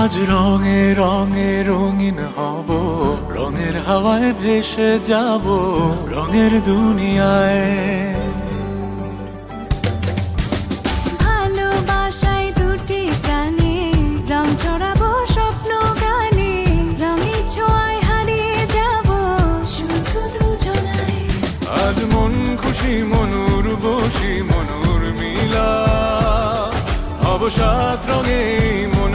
আজ রঙে রঙে রঙিন হব রঙের হাওয়ায় ভেসে যাব রঙের দুনিয়ায়। ভালোবাসায় দুটি রং ছড়াবো স্বপ্ন গানে রঙের ছোঁয়ায় হারিয়ে যাব শুধু দুজনায় আজ মন খুশি মনুর বসি মনুর মিলা। অবসাদ রঙে মন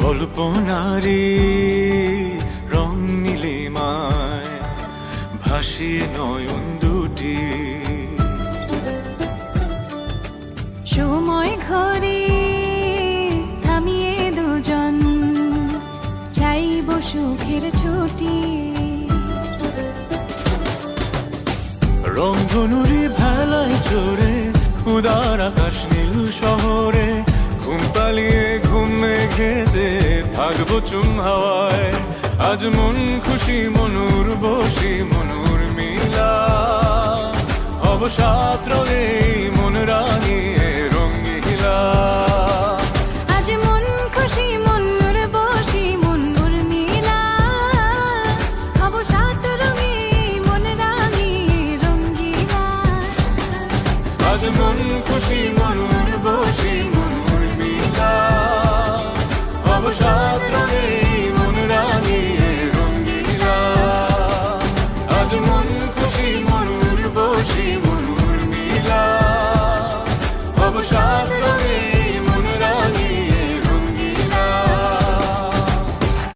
কল্পনারি রং নীলিমায় ভাসিয়ে নয়ন দুটি। সময় ঘরে থামিয়ে দুজন চাইব সুখের ছুটি। রংধনুরি ভেলায় চড়ে উদার আকাশ নীল চুম হাওয়ায় আজ মন খুশি মনুর বসি মনুর মিলা। অবসাদ রঙে মন রাঙিয়ে রঙ্গিলা আজ মন খুশি মন বসি মিলা। রঙে মন রাঙিয়ে রঙ্গিলা আজ মন খুশি মনুর বসি মনুর মিলা অবসাদ রঙে